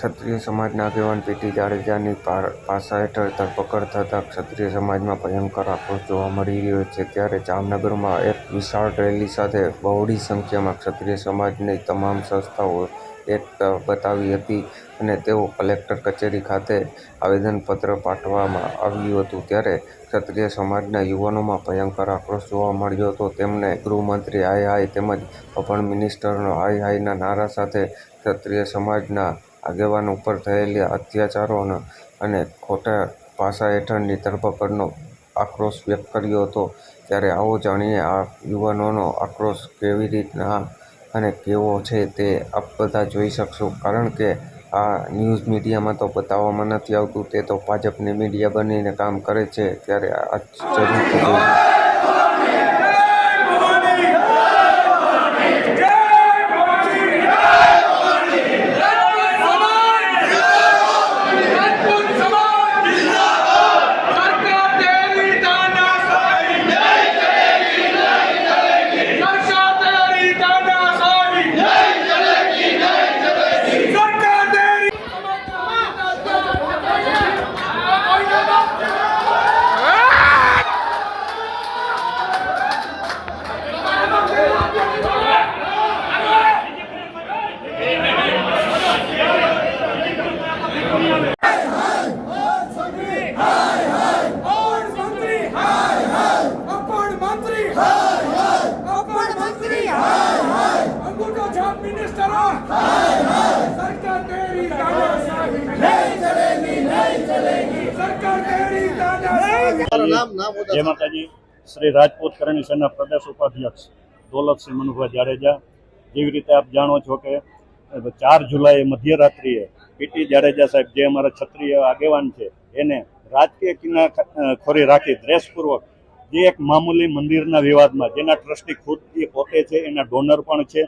સમાજના આગેવાન પીટી જાડેજાની પાસા હેઠળ ધરપકડ થતાં ક્ષત્રિય સમાજમાં ભયંકર આક્રોશ જોવા મળી રહ્યો છે. ત્યારે જામનગરમાં એક વિશાળ રેલી સાથે બહોળી સંખ્યામાં ક્ષત્રિય સમાજની તમામ સંસ્થાઓ એકતા બતાવી હતી અને તેઓ કલેક્ટર કચેરી ખાતે આવેદનપત્ર પાઠવવામાં આવ્યું હતું. ત્યારે ક્ષત્રિય સમાજના યુવાનોમાં ભયંકર આક્રોશ જોવા મળ્યો હતો. તેમને ગૃહમંત્રી હાય હાય તેમજ અભણ મિનિસ્ટરનો હાય હાયના નારા સાથે ક્ષત્રિય સમાજના આગેવાનો ઉપર થયેલા અત્યાચારો અને- ખોટા પાસા હેઠળની ધરપકડનો આક્રોશ વ્યક્ત કર્યો હતો. ત્યારે આવો જાણીએ આ યુવાનોનો આક્રોશ કેવી રીતના અને કેવો છે તે આપ બધા જોઈ શકશો. કારણ કે આ ન્યૂઝ મીડિયામાં તો બતાવવામાં નથી આવતું. તે તો ભાજપની મીડિયા બનીને કામ કરે છે. ત્યારે આ જરૂરથી अंगूठा छाप मिनिस्टर हाय हाय सरकार तेरी तानाशाही नहीं चलेगी नहीं चलेगी सरकार तेरी तानाशाही તમારું નામ નામ હોદ્દા જય માતાજી શ્રી રાજપૂત કરણી સેના પ્રદેશ ઉપાધ્યક્ષ દોલતસિંહ મનુભાઈ જાડેજા જેવી રીતે આપ જાણો છો કે ચાર જુલાઈએ મધ્યરાત્રિએ પીટી જાડેજા સાહેબ જે અમારા ક્ષત્રિય આગેવાન છે એને રાજકીય કિના ખોરી રાખી દ્વેષપૂર્વક જે એક મામૂલી મંદિરના વિવાદમાં જેના ટ્રસ્ટી ખુદ એ પોતે છે એના ડોનર પણ છે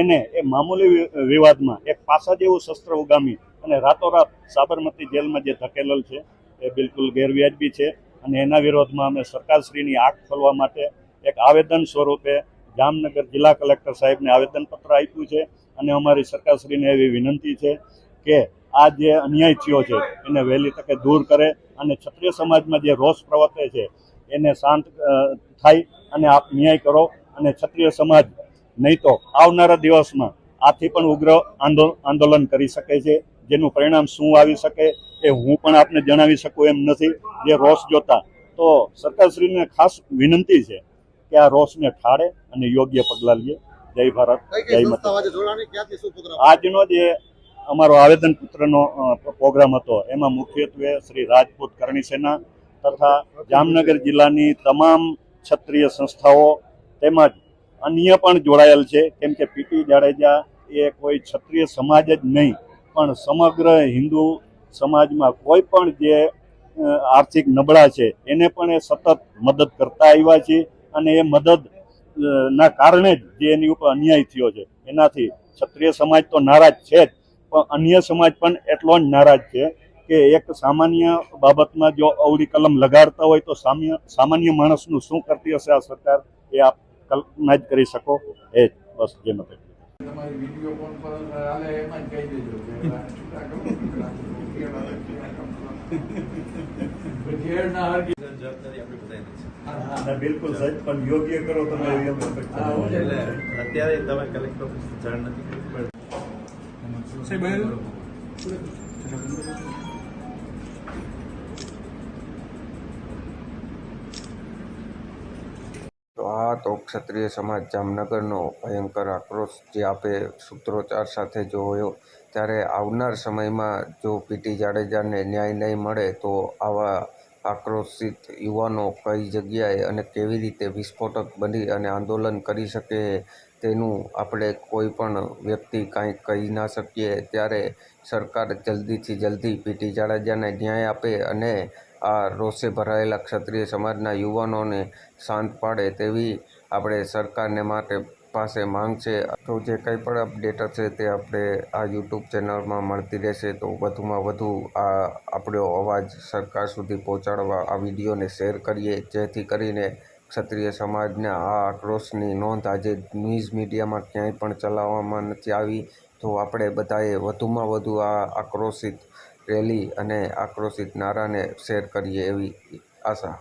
એને એ મામૂલી વિવાદમાં એક પાસા જેવું શસ્ત્ર ઉગામી અને રાતોરાત સાબરમતી જેલમાં જે ધકેલેલ છે, એ બિલકુલ ગેરવ્યાજબી છે અને એના વિરોધમાં અમે સરકારશ્રીની આંખ ખોલવા માટે એક આવેદન સ્વરૂપે જામનગર જિલ્લા કલેક્ટર સાહેબને આવેદનપત્ર આપ્યું છે અને અમારી સરકારશ્રીને એવી વિનંતી છે કે આ જે અન્યાય થયો છે, એને વહેલી તકે દૂર કરે અને ક્ષત્રિય સમાજમાં જે રોષ પ્રવર્તે છે, એને શાંત થાય અને આપ ન્યાય કરો અને ક્ષત્રિય સમાજ નહીં તો આવનારા દિવસમાં આથી પણ ઉગ્ર આંદોલન કરી શકે છે. જેનું પરિણામ શું આવી શકે એ હું પણ આપને જણાવી શકું એમ નથી. જે રોષ જોતા તો સરકારશ્રીને ખાસ વિનંતી છે કે આ રોષને ઠાળે અને યોગ્ય પગલાં લે. જય ભારત જય માતા આજનો જે અમારો આવેદન પુત્રનો પ્રોગ્રામ હતો એમાં મુખ્યત્વે શ્રી રાજપૂત કરણી સેના તથા જામનગર જિલ્લાની તમામ ક્ષત્રિય સંસ્થાઓ તેમજ અન્ય પણ જોડાયેલ છે. કેમ કે પીટી જાડેજા એ કોઈ ક્ષત્રિય સમાજ જ નહીં, પણ સમગ્ર હિન્દુ સમાજમાં કોઈ પણ જે આર્થિક નબળા છે, એને પણ એ સતત મદદ કરતા આવ્યા છે અને એ મદદ ના કારણે જ જે એની ઉપર અન્યાય થયો છે. એનાથી ક્ષત્રિય સમાજ તો નારાજ છે જ, પણ અન્ય સમાજ પણ એટલો જ નારાજ છે કે એક સામાન્ય બાબતમાં જો અવળી કલમ લગાડતા હોય તો સામાન્ય માણસનું શું કરતી હશે આ સરકાર? એ આપ કલ્પના જ કરી શકો. એ જ બસ જે મત. બિલકુલ સાહેબ પણ યોગ્ય કરો તમે. અત્યારે તમે કલેક્ટર ઓફિસ જાણ નથી કરી પણ તો આ તો ક્ષત્રિય સમાજ જામનગરનો ભયંકર આક્રોશ જે આપે સૂત્રોચ્ચાર સાથે જોયો. ત્યારે આવનાર સમયમાં જો પીટી જાડેજાને ન્યાય નહીં મળે તો આવા આક્રોશિત યુવાનો કઈ જગ્યાએ અને કેવી રીતે વિસ્ફોટક બની અને આંદોલન કરી શકે તેનું આપણે કોઈ પણ વ્યક્તિ કાંઈ કહી ના શકીએ. ત્યારે સરકાર જલ્દીથી જલ્દી પીટી જાડેજાને ન્યાય આપે અને આ રોષે ભરાયેલા ક્ષત્રિય સમાજના યુવાનોને શાંત પાડે તેવી આપણે સરકારને માટે પાસે માંગ છે. તો જે કંઈ પણ અપડેટ હશે તે આપણે આ યુટ્યુબ ચેનલમાં મળતી રહેશે. તો વધુમાં વધુ આ આપણો અવાજ સરકાર સુધી પહોંચાડવા આ વિડીયોને શેર કરીએ. જેથી કરીને ક્ષત્રિય સમાજના આ આક્રોશની નોંધ આજે ન્યૂઝ મીડિયામાં ક્યાંય પણ ચલાવવામાં નથી આવી. તો આપણે બધાએ વધુમાં વધુ આ આક્રોશિત રેલી અને આક્રોશિત નારાને શેર કરીએ એવી આશા.